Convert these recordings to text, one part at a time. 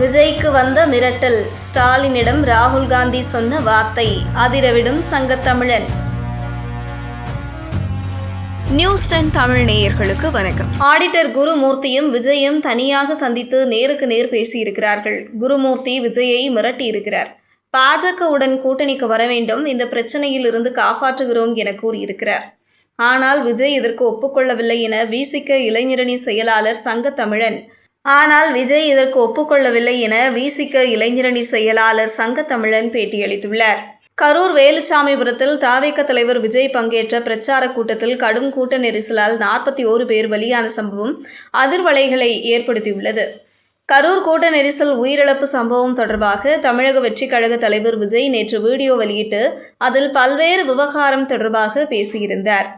விஜய்க்கு வந்த மிரட்டல். ஸ்டாலினிடம் ராகுல் காந்தி சொன்ன வார்த்தை அதிரவிடும் சங்கத்தமிழன். நியூஸ் டென் தமிழ் நேயர்களுக்கு வணக்கம். ஆடிட்டர் குருமூர்த்தியும் விஜயும் தனியாக சந்தித்து நேருக்கு நேர் பேசியிருக்கிறார்கள். குருமூர்த்தி விஜயை மிரட்டியிருக்கிறார். பாஜகவுடன் கூட்டணிக்கு வர வேண்டும் இந்த பிரச்சனையில் இருந்து காப்பாற்றுகிறோம் என கூறியிருக்கிறார். ஆனால் விஜய் இதற்கு ஒப்புக்கொள்ளவில்லை என விசிக இளைஞரணி செயலாளர் சங்கத்தமிழன் ஆனால் விஜய் இதற்கு ஒப்புக்கொள்ளவில்லை என விசிக இளைஞரணி செயலாளர் சங்க தமிழன் பேட்டியளித்துள்ளார். கரூர் வேலுச்சாமிபுரத்தில் தாவேக்க தலைவர் விஜய் பங்கேற்ற பிரச்சார கூட்டத்தில் கடும் கூட்ட நெரிசலால் நாற்பத்தி ஓரு பேர் பலியான சம்பவம் அதிர்வலைகளை ஏற்படுத்தியுள்ளது. கரூர் கூட்ட நெரிசல் உயிரிழப்பு சம்பவம் தொடர்பாக தமிழக வெற்றிக் கழக தலைவர் விஜய் நேற்று வீடியோ வெளியிட்டு அதில் பல்வேறு விவகாரம் தொடர்பாக பேசியிருந்தார்.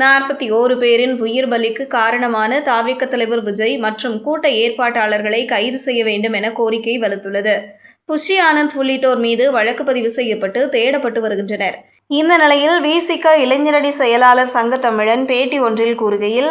நாற்பத்தி ஓரு பேரின் உயிர் பலிக்கு காரணமான தாவிக்க தலைவர் விஜய் மற்றும் கூட்ட ஏற்பாட்டாளர்களை கைது செய்ய வேண்டும் என கோரிக்கை வலுத்துள்ளது. புஷி ஆனந்த் உள்ளிட்டோர் மீது வழக்கு பதிவு செய்யப்பட்டு தேடப்பட்டு வருகின்றனர். இந்த நிலையில் விசிக இளைஞரணி செயலாளர் சங்க தமிழன் பேட்டி ஒன்றில் கூறுகையில்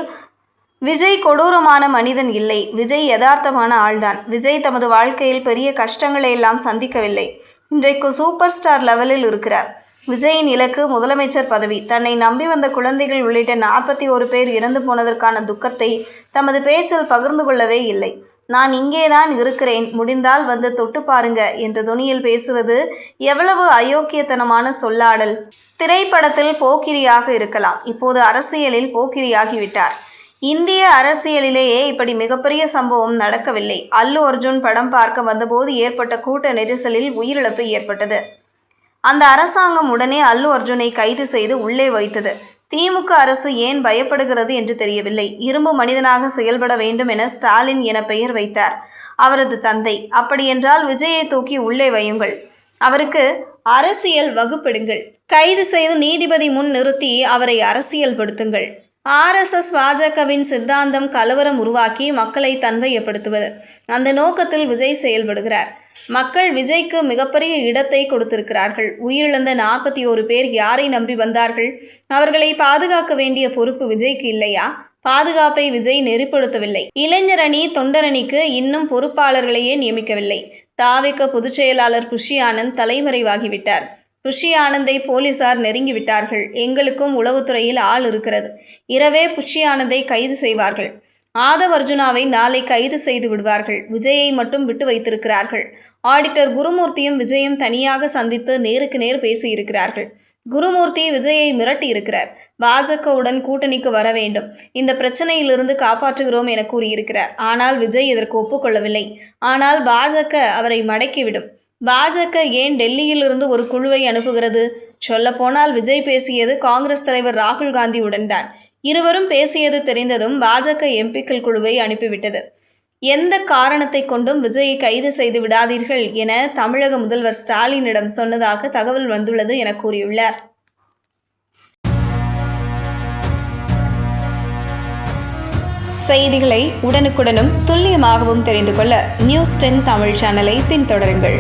விஜய் கொடூரமான மனிதன் இல்லை. விஜய் யதார்த்தமான ஆள்தான். விஜய் தமது வாழ்க்கையில் பெரிய கஷ்டங்களை எல்லாம் சந்திக்கவில்லை. இன்றைக்கு சூப்பர் ஸ்டார் லெவலில் இருக்கிறார். விஜயின் இலக்கு முதலமைச்சர் பதவி. தன்னை நம்பி வந்த குழந்தைகள் உள்ளிட்ட நாற்பத்தி ஒரு பேர் இறந்து போனதற்கான துக்கத்தை தமது பேச்சில் பகிர்ந்து கொள்ளவே இல்லை. நான் இங்கேதான் இருக்கிறேன். முடிந்தால் வந்து தொட்டு பாருங்க என்ற துணியில் பேசுவது எவ்வளவு அயோக்கியத்தனமான சொல்லாடல். திரைப்படத்தில் போக்கிரியாக இருக்கலாம். இப்போது அரசியலில் போக்கிரியாகிவிட்டார். இந்திய அரசியலிலேயே இப்படி மிகப்பெரிய சம்பவம் நடக்கவில்லை. அல்லு அர்ஜுன் படம் பார்க்க வந்தபோது ஏற்பட்ட கூட்ட நெரிசலில் உயிரிழப்பு ஏற்பட்டது. அந்த அரசாங்கம் உடனே அல்லு அர்ஜுனை கைது செய்து உள்ளே வைத்தது. திமுக அரசு ஏன் பயப்படுகிறது என்று தெரியவில்லை. இரும்பு மனிதனாக செயல்பட வேண்டும் என ஸ்டாலின் என பெயர் வைத்தார். அவரது தந்தை அப்படியென்றால் விஜயை தூக்கி உள்ளே வையுங்கள். அவருக்கு அரசியல் வகுப்பிடுங்கள். கைது செய்து நீதிபதி முன் நிறுத்தி அவரை அரசியல்படுத்துங்கள். ஆர்எஸ்எஸ் பாஜகவின் சித்தாந்தம் கலவரம் உருவாக்கி மக்களை தன்மையப்படுத்துவது. அந்த நோக்கத்தில் விஜய் செயல்படுகிறார். மக்கள் விஜய்க்கு மிகப்பெரிய இடத்தை கொடுத்திருக்கிறார்கள். உயிரிழந்த நாற்பத்தி ஒரு பேர் யாரை நம்பி வந்தார்கள்? அவர்களை பாதுகாக்க வேண்டிய பொறுப்பு விஜய்க்கு இல்லையா? பாதுகாப்பை விஜய் நெறிப்படுத்தவில்லை. இளைஞரணி தொண்டரணிக்கு இன்னும் பொறுப்பாளர்களையே நியமிக்கவில்லை. தாவிக்க பொதுச் செயலாளர் குஷி ஆனந்த் தலைமறைவாகிவிட்டார். புஷி ஆனந்தை போலீசார் நெருங்கிவிட்டார்கள் எங்களுக்கும் உளவுத்துறையில் ஆள் இருக்கிறது. இரவே புஷி ஆனந்தை கைது செய்வார்கள். ஆதவ் அர்ஜுனாவை நாளை கைது செய்து விடுவார்கள். விஜயை மட்டும் விட்டு வைத்திருக்கிறார்கள். ஆடிட்டர் குருமூர்த்தியும் விஜயும் தனியாக சந்தித்து நேருக்கு நேர் பேசியிருக்கிறார்கள். குருமூர்த்தி விஜயை மிரட்டி இருக்கிறார். பாஜகவுடன் கூட்டணிக்கு வர வேண்டும். இந்த பிரச்சனையிலிருந்து காப்பாற்றுகிறோம் என கூறியிருக்கிறார். ஆனால் விஜய் இதற்கு ஒப்புக்கொள்ளவில்லை. ஆனால் பாஜக அவரை மடக்கிவிடும். பாஜக ஏன் டெல்லியிலிருந்து ஒரு குழுவை அனுப்புகிறது? சொல்லப்போனால் விஜய் பேசியது காங்கிரஸ் தலைவர் ராகுல் காந்தியுடன் தான். இருவரும் பேசியது தெரிந்ததும் பாஜக எம்பிக்கள் குழுவை அனுப்பிவிட்டது. எந்த காரணத்தை கொண்டும் விஜயை கைது செய்து விடாதீர்கள் என தமிழக முதல்வர் ஸ்டாலினிடம் சொன்னதாக தகவல் வந்துள்ளது என கூறியுள்ளார். செய்திகளை உடனுக்குடனும் துல்லியமாகவும் தெரிந்து கொள்ள நியூஸ் டென் தமிழ் சேனலை பின்தொடருங்கள்.